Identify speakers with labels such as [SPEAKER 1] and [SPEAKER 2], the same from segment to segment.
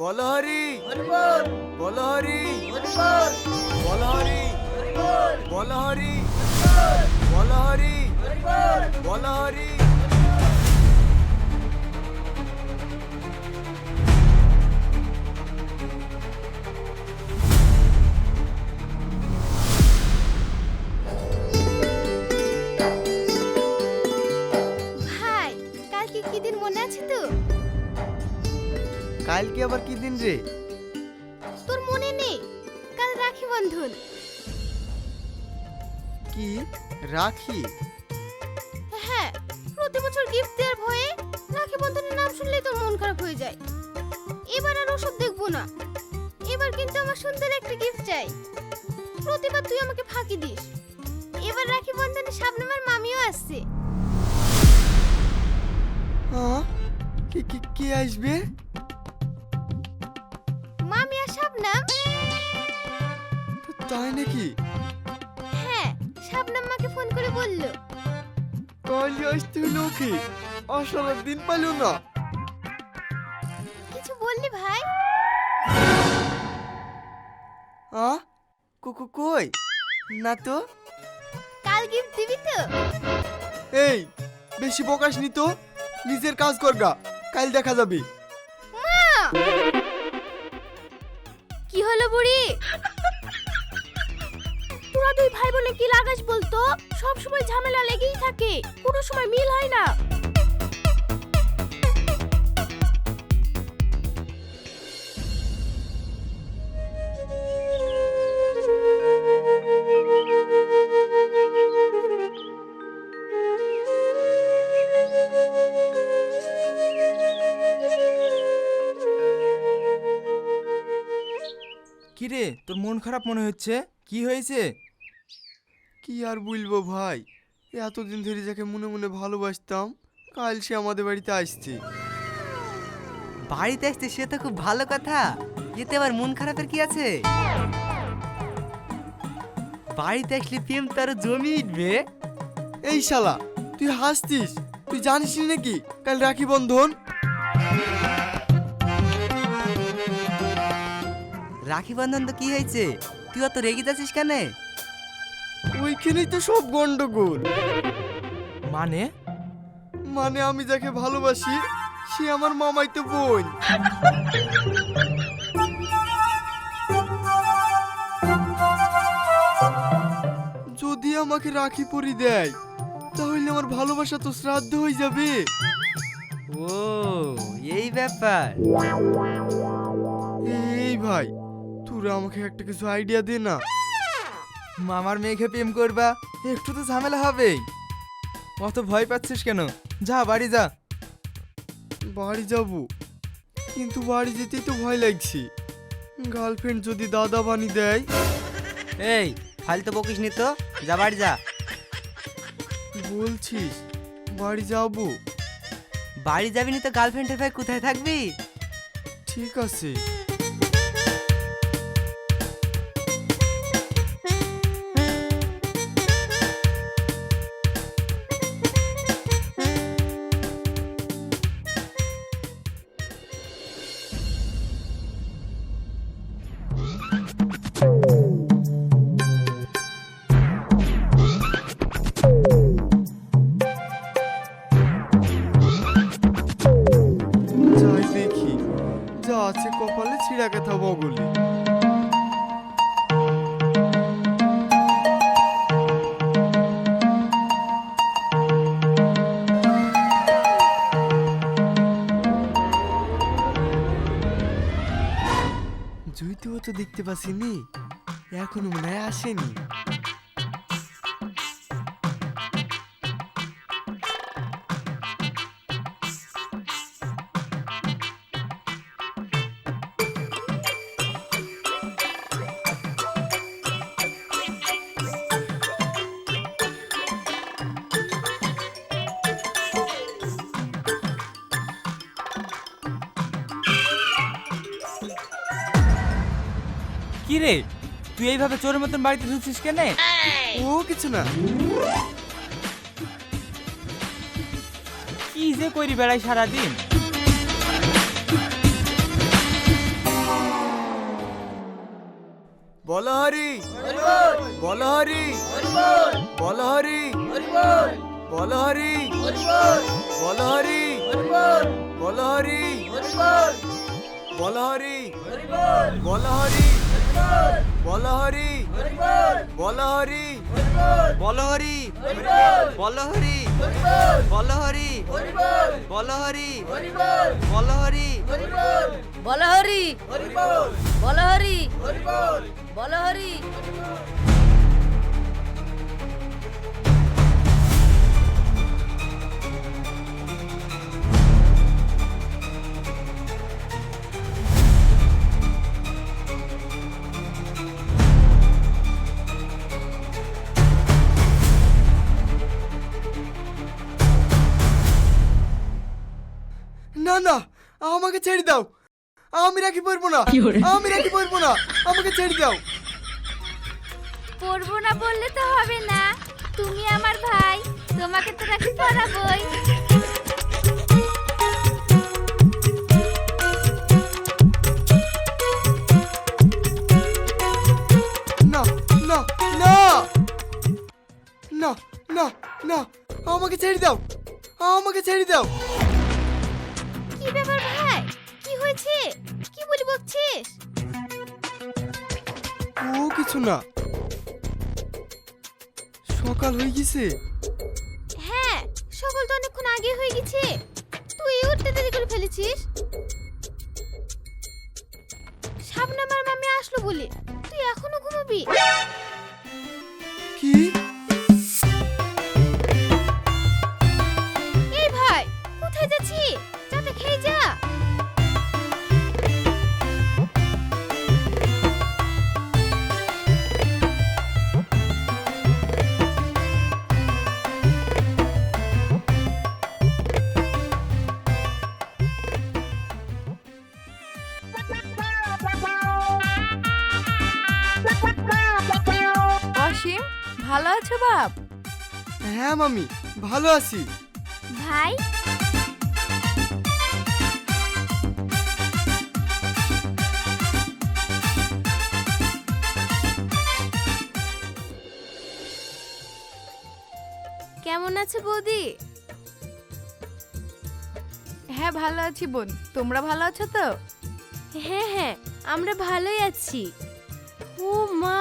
[SPEAKER 1] বলহরি বলহরি বলহরি বলহরি বলহরি বলহরি
[SPEAKER 2] ভাই কালকে কি দিন মনে আছে তো?
[SPEAKER 1] কালকে আবার কি দিন রে?
[SPEAKER 2] তোর মনে নেই? কাল রাখি বন্ধন।
[SPEAKER 1] কি? রাখি?
[SPEAKER 2] হ্যাঁ প্রতি বছর গিফট দেওয়ার ভয়ে রাখি বন্ধনের নাম শুনলেই তোর মন খারাপ হয়ে যায়। এবার আর ওসব দেখব না। এবার কিন্তু আমার সুন্দর একটা গিফট চাই। প্রতিবার তুই আমাকে ফাঁকি দিস। এবার রাখি বন্ধনে শাবনামের মামিও আসছে।
[SPEAKER 1] কি কি কে আসবে? নাকি?
[SPEAKER 2] হ্যাঁ শাবনাম মাকে ফোন করে বলল।
[SPEAKER 1] কালকে আসতে হলো ওকে। আসার দিন পাইলো না।
[SPEAKER 2] কিছু বললি ভাই?
[SPEAKER 1] আ? কুকু কই? না তো?
[SPEAKER 2] কাল গিফট দিবি তো?
[SPEAKER 1] এই বেশি বকাস নি তো। নিজের কাজ করগা কাল দেখা যাবে।
[SPEAKER 2] মা! কি হলো বুড়ি? তোরা দুই ভাই বোনে কি লাগাস বলতো? সব সময় ঝামেলা লেগেই থাকে। কোনো সময় মিল হয় না।
[SPEAKER 3] কি রে তোর মন খারাপ মনে হচ্ছে? কি হয়েছে?
[SPEAKER 1] কি আর বলব ভাই? এতদিন ধরে যাকে মনে মনে ভালোবাসতাম কাল সে আমাদের বাড়িতে আসছে।
[SPEAKER 4] বাড়িতে আসতে সে তো খুব ভালো কথা। এতে আবার মন খারাপের কি আছে? বাড়িতে আসলে প্রেম তো আরও জমি উঠবে।
[SPEAKER 1] এই শালা তুই হাসতিস? তুই জানিস নাকি? কাল রাখি বন্ধন?
[SPEAKER 4] রাখি বন্ধন তো কি হয়েছে? তুই অত রেগে যাচ্ছিস কেন?
[SPEAKER 1] ওইখানেই তো সব গন্ডগোল।
[SPEAKER 3] মানে?
[SPEAKER 1] মানে আমি যাকে ভালোবাসি সে আমার মামাই তো বোন। যদি আমাকে রাখি পরি দেয় তাহলে আমার ভালোবাসা তো শ্রাদ্ধ হয়ে যাবে।
[SPEAKER 4] ও এই ব্যাপার।
[SPEAKER 1] এই ভাই তোরা আমাকে একটা কিছু আইডিয়া দে না।
[SPEAKER 3] মামার মেয়েকে প্রেম করবা একটু তো ঝামেলা হবেই। অত ভয় পাচ্ছিস কেন? যা বাড়ি যা।
[SPEAKER 1] বাড়ি যাব। কিন্তু বাড়ি যেতেই তো ভয় লাগছে। গার্লফ্রেন্ড যদি দাদা বানি দেয়।
[SPEAKER 4] এই ফালতু বকিস নি তো। যা বাড়ি যা।
[SPEAKER 1] বলছিস বাড়ি যাব।
[SPEAKER 4] বাড়ি যাবি নি তো গার্লফ্রেন্ডের ভাই কোথায় থাকবি?
[SPEAKER 1] ঠিক আছে। দেখতে পাচ্ছিনি এখনও মনে হয় আসেনি
[SPEAKER 3] কি রে তুই এইভাবে চোরের মতন বাড়িতে ঢুকছিস কেন?
[SPEAKER 1] ও কিছু না।
[SPEAKER 3] কি যে করি বেড়াই সারাদিন?
[SPEAKER 1] বলহরি। বলহরি। বলহরি। বলহরি। বলহরি। বলহরি। বলহরি। বলহরি। বলহরি বলহরি
[SPEAKER 4] বলহরি বলহরি বলহরি বলহরি বলহরি
[SPEAKER 5] বলহরি বলহরি বলহরি
[SPEAKER 1] না না আমাকে ছেড়ে দাও। আমি রাখি পরবো না। আমি রাখি পরবো না। আমাকে ছেড়ে দাও।
[SPEAKER 2] পড়ব না বললে তো হবে না। তুমি আমার ভাই তোমাকে তো রাখি পড়াবই
[SPEAKER 1] না না না। না না না। আমাকে ছেড়ে দাও। আমাকে ছেড়ে দাও। ও সকাল হয়ে গেছে।
[SPEAKER 2] হ্যাঁ সকাল তো অনেকক্ষণ আগে হয়ে গেছে। তুই উঠতে দেরি করে ফেলেছিস। সামনে আমার মামি আসলো বলে। তুই এখনও ঘুমাবি?
[SPEAKER 1] মামি ভালো আছি।
[SPEAKER 2] ভাই? কেমন আছে বৌদি?
[SPEAKER 5] হ্যাঁ ভালো আছি বোন। তোমরা ভালো আছো তো?
[SPEAKER 2] হ্যাঁ হ্যাঁ আমরা ভালোই আছি। ও মা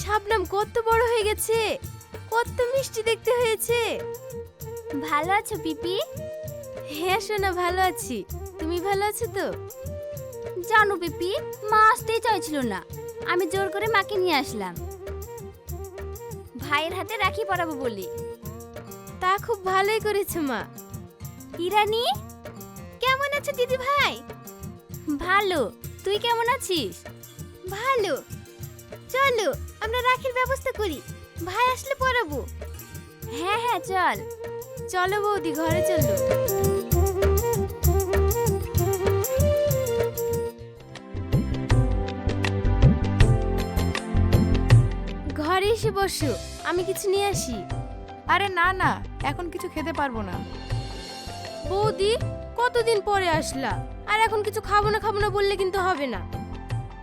[SPEAKER 2] শাবনাম কত বড় হয়ে গেছে। কত মিষ্টি দেখতে হয়েছে। ভালো আছো পিপি? হ্যাঁ সোনা ভালো আছি। তুমি ভালো আছো তো? জানো পিপি মা আসতেই চাইছিল না। আমি জোর করে মাকে নিয়ে আসলাম। ভাইয়ের হাতে রাখি পরাবো বলি। তা খুব ভালোই করেছ মা। ইরানি কেমন আছো দিদি ভাই? ভালো। তুই কেমন আছিস? ভালো। চলো আমরা রাখির ব্যবস্থা করি। ভাই আসলে পড়াবো হ্যাঁ হ্যাঁ চল। চলো বৌদি ঘরে চলো। ঘরে এসে বসো আমি কিছু নিয়ে আসি।
[SPEAKER 5] আরে না না এখন কিছু খেতে পারব না।
[SPEAKER 2] বৌদি কতদিন পরে আসলা? আর এখন কিছু খাব না খাব না বললে কিন্তু হবে না।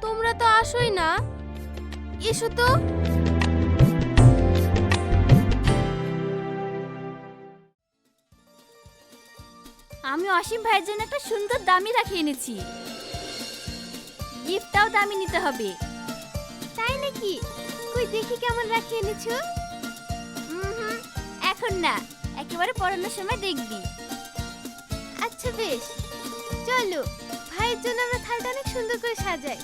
[SPEAKER 2] তোমরা তো আসোই না। এসো তো। আমি অসীম ভাইয়ের জন্য একটা সুন্দর দামি রাখি এনেছি। গিফটটাও দামি নিতে হবে। তাই নাকি? কই দেখি কেমন রাখি এনেছো? হুম এখন না, একেবারে পড়ানোর সময় দেখবি। আচ্ছা বেশ, চলো, ভাইয়ের জন্য আমরা থালটা অনেক সুন্দর করে সাজাই।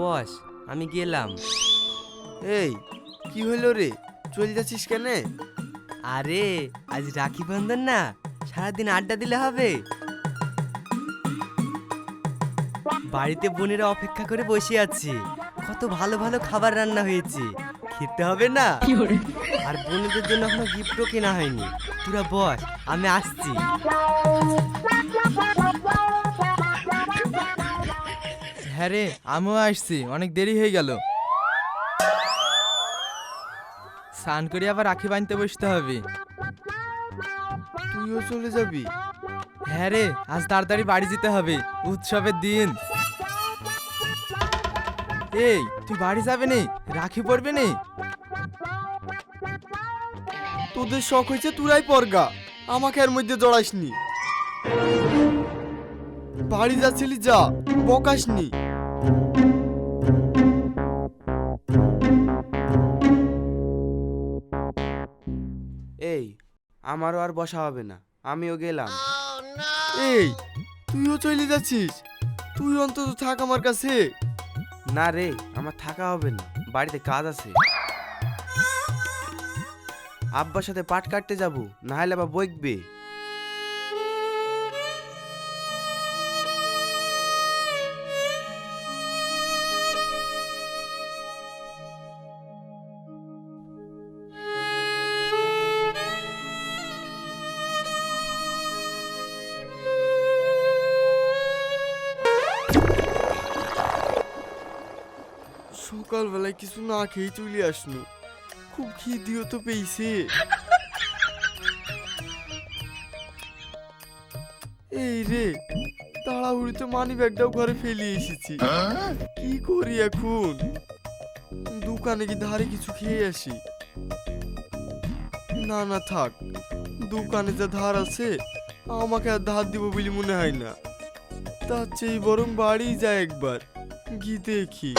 [SPEAKER 4] বস আমি গেলাম।
[SPEAKER 1] এই কি হলো রে? চলে যাচ্ছিস কেন?
[SPEAKER 4] আরে আজ রাখি বন্ধন না সারাদিন আড্ডা দিলে হবে। বাড়িতে বোনেরা অপেক্ষা করে বসে আছি। কত ভালো ভালো খাবার রান্না হয়েছে। খেতে হবে না। আর বোনেদের জন্য এখনও গিফটও কেনা হয়নি। তোরা বস আমি আসছি।
[SPEAKER 3] হ্যাঁ রে আমিও আসছি অনেক দেরি হয়ে গেল। স্নান করে আবার রাখি বাঁধতে বসতে হবে।
[SPEAKER 1] তুইও চলে যাবি?
[SPEAKER 3] হ্যাঁ রে আজ তাড়াতাড়ি বাড়ি যেতে হবে উৎসবের দিন। এই তুই বাড়ি যাবে নে রাখি পড়বে নে।
[SPEAKER 1] তোদের শখ হয়েছে তুরাই পরগা আমাকে এর মধ্যে জড়াসনি। বাড়ি যাচ্ছিলি যা বকাসনি।
[SPEAKER 6] আমারও আর বসা হবে না। আমিও গেলাম।
[SPEAKER 1] এই তুইও চলে যাচ্ছিস? তুই অন্তত থাক আমার কাছে।
[SPEAKER 6] না রে আমার থাকা হবে না। বাড়িতে কাজ আছে। আব্বার সাথে পাট কাটতে যাব না হলে আবার বইকবে
[SPEAKER 1] সকালবেলায় কিছু না খেয়ে চলে আসনু খুব খিদিও তো পেয়েছে। এই রে তাড়াহুড়িতে মানি ব্যাগটাও ঘরে ফেলে এসেছি। কি করি এখন? দোকানে কি ধারে কিছু খেয়ে আসি। না না, থাক, দোকানে যা ধার আছে, আমাকে আর ধার দিব বলে মনে হয় না। তার চেয়ে বরং বাড়ি যায় একবার, গিয়ে দেখি।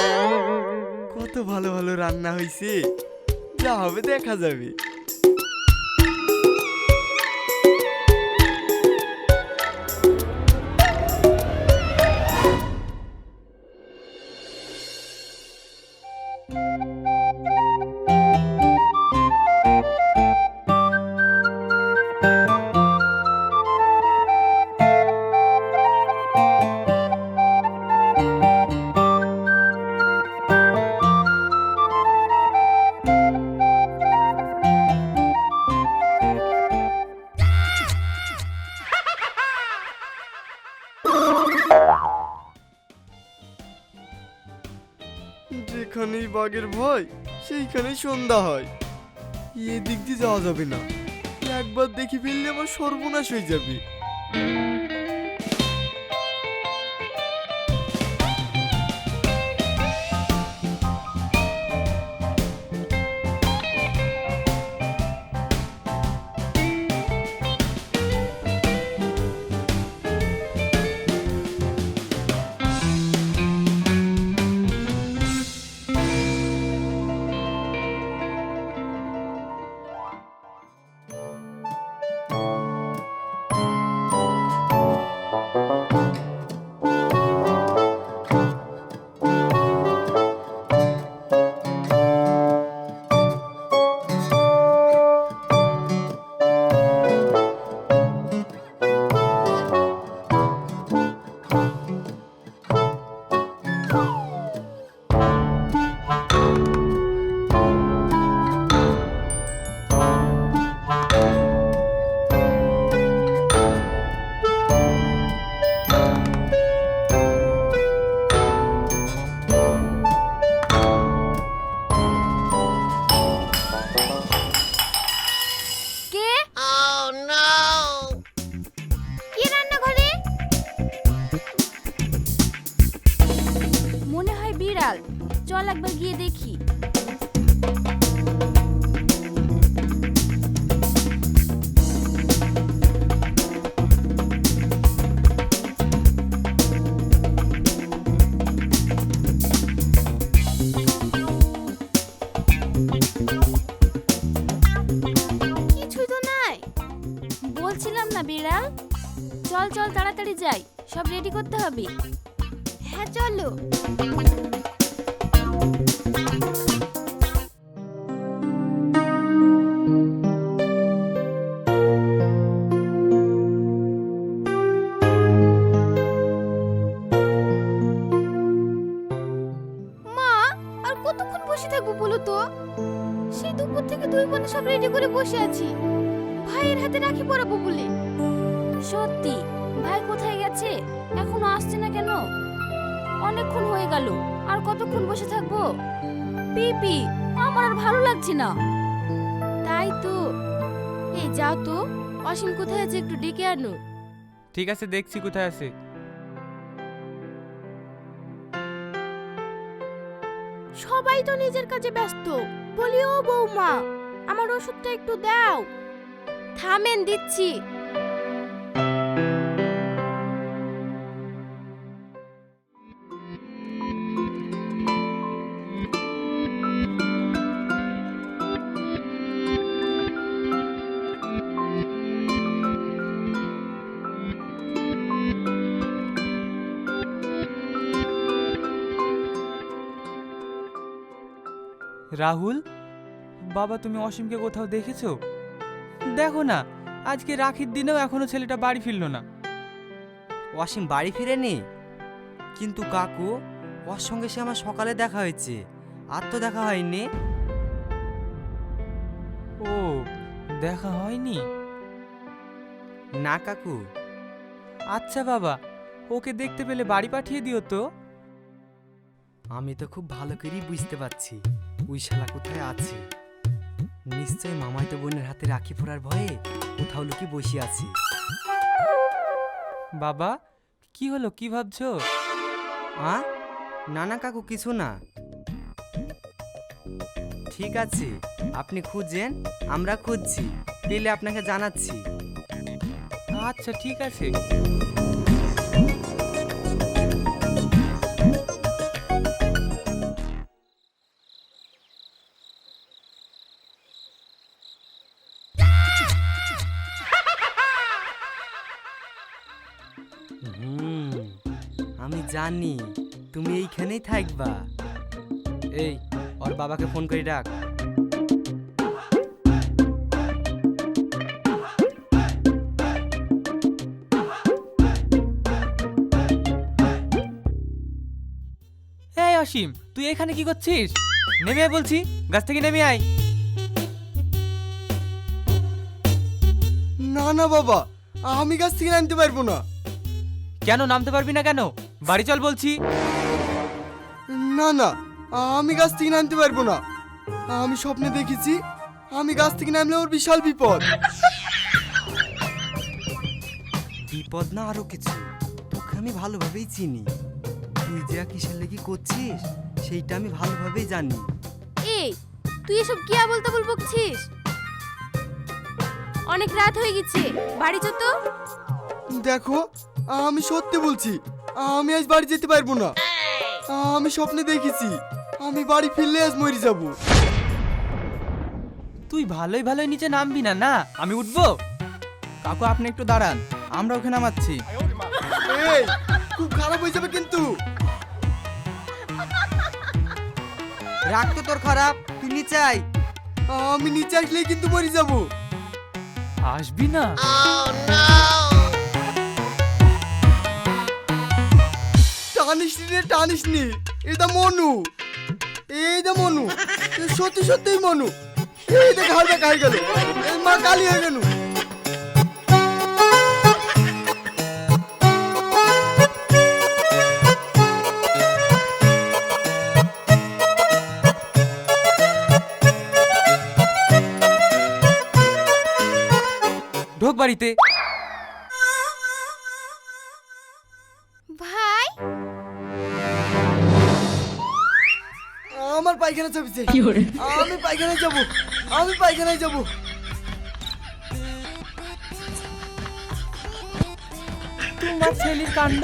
[SPEAKER 1] কত ভালো ভালো রান্না হয়েছে যা হবে দেখা যাবে। বাঘের ভয়, সেইখানে সন্ধ্যা হয়। এদিক দিয়ে যাওয়া যাবে না। একবার দেখি ফেললে আমার সর্বনাশ হয়ে যাবে।
[SPEAKER 5] বিড়াল? চল চল তাড়াতাড়ি যাই। সব রেডি করতে হবে?
[SPEAKER 2] হ্যাঁ চলো।
[SPEAKER 5] অনেকক্ষণ হয়ে গেল। আর কতক্ষণ বসে থাকব? পিপি আমার আর ভালো লাগছে না। তাই তো। এই যাও তো। অসীম কোথায় আছে? একটু ডেকে আনো।
[SPEAKER 3] ঠিক আছে দেখছি কোথায় আছে।
[SPEAKER 2] সবাই তো নিজের কাজে ব্যস্ত। বলি ও বৌমা আমার ওষুধটা একটু দাও। থামেন দিচ্ছি।
[SPEAKER 3] রাহুল? বাবা তুমি অসীমকে কোথাও দেখেছ? দেখো না আজকে রাখির দিনেও এখনও ছেলেটা বাড়ি ফিরলো না।
[SPEAKER 4] অসীম বাড়ি ফিরেনি? কিন্তু কাকু ওর সঙ্গে সে আমার সকালে দেখা হয়েছে। আর তো দেখা হয়নি।
[SPEAKER 3] ও দেখা হয়নি?
[SPEAKER 4] না কাকু।
[SPEAKER 3] আচ্ছা বাবা ওকে দেখতে পেলে বাড়ি পাঠিয়ে দিও তো।
[SPEAKER 4] আমি তো খুব ভালো করেই বুঝতে পারছি। ওই শালা কোথায় আছে? নিশ্চয় মামাই তো বোনের হাতে রাখি পড়ার ভয়ে কোথাও লুকিয়ে বসে আছে।
[SPEAKER 3] বাবা কি হলো? কি ভাবছ?
[SPEAKER 4] আ? না না কাকু কিছু না। ঠিক আছে আপনি খুঁজেন আমরা খুঁজছি। পেলে আপনাকে জানাচ্ছি।
[SPEAKER 3] আচ্ছা ঠিক আছে।
[SPEAKER 4] জানি তুমি এইখানেই থাকবা। এই ওর বাবাকে ফোন করে ডাক।
[SPEAKER 3] এই অসীম তুই এখানে কি করছিস? নেমে আয় বলছি গাছ থেকে নেমে আয়।
[SPEAKER 1] না না বাবা আমি গাছ থেকে নামতে পারব না।
[SPEAKER 3] কেন নামতে পারবি না কেন? বাড়ি চল বলছি।
[SPEAKER 1] না না আমি গাছ থেকে নামতে পারব না। আমি স্বপ্নে দেখেছি আমি গাছ থেকে নামলে ওর বিশাল বিপদ।
[SPEAKER 4] বিপদ না আরও কিছু? তোকে আমি ভালোভাবেই চিনি। তুই যে কিসের লেগে করছিস সেইটা আমি ভালোভাবেই জানি।
[SPEAKER 2] এই তুই এসব কি আবল তাবল বকছিস? অনেক রাত হয়ে গেছে বাড়ি চ তো।
[SPEAKER 1] দেখো আমি সত্যি বলছি আমি আজ বাড়ি যেতে পারব না। আমি স্বপ্নে দেখেছি। আমি বাড়ি ফিরলে আজ মরে যাব।
[SPEAKER 3] তুই ভালোই ভালোই নিচে নামবি না না? আমি উঠবো? কাকু আপনি একটু দাঁড়ান। আমরা ওখানে নামাচ্ছি।
[SPEAKER 1] এই খুব খারাপ হয়ে যাবে কিন্তু।
[SPEAKER 4] রাগ তো তোর খারাপ। তুই নিচে আয়।
[SPEAKER 1] আমি নিচে আসলেই কিন্তু মরে যাব।
[SPEAKER 3] আসবি না?
[SPEAKER 1] টানিস নি রে, টানিস নি। এটা মনু। এই দা মনু। সত্যি সত্যিই মনু। এই দেখ হালকা খাই গেল। মা কালি হয়ে গেল।
[SPEAKER 3] ঢোক বাড়িতে।
[SPEAKER 1] আমার পায়খানা চাপিছে। আমি পায়খানায় যাব আমি পায়খানায় যাব।
[SPEAKER 3] তোমার ছেলের কাণ্ড?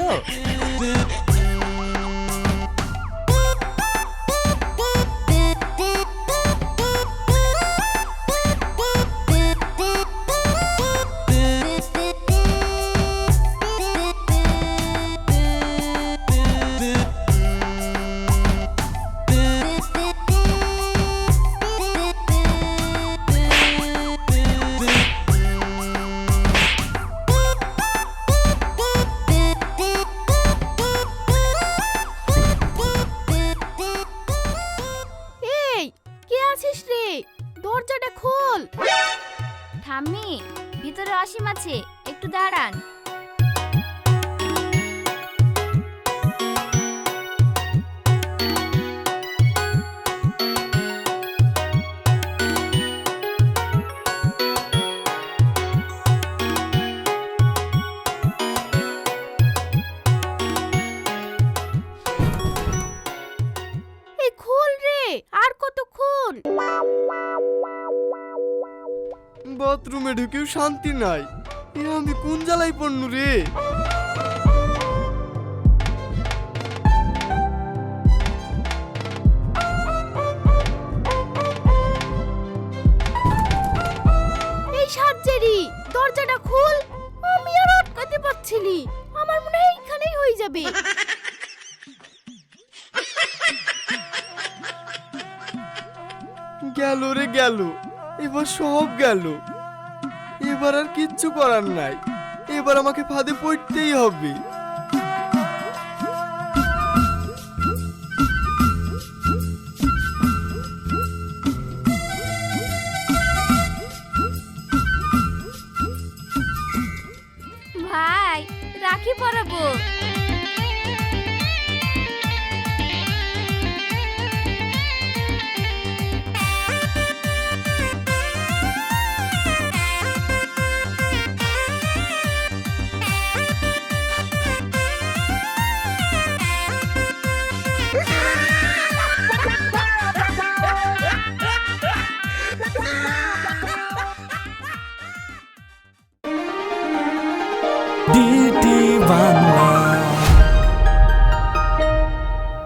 [SPEAKER 5] অসীম আছে একটু দাঁড়ান।
[SPEAKER 1] ঢুকেও শান্তি নাই। এ আমি কোন জ্বালাই পড়নু রে?
[SPEAKER 2] এই সাজ্জারি দরজাটা খুল। আমি আর আটকাতে পারছিনি আমার মনে হয় এইখানেই হয়ে যাবে।
[SPEAKER 1] গেল রে গেল। এবার সব গেল। এবার আর কিচ্ছু করার নাই। এবার আমাকে ফাঁদে পড়তেই হবে।
[SPEAKER 5] ভাই রাখি পরাবো।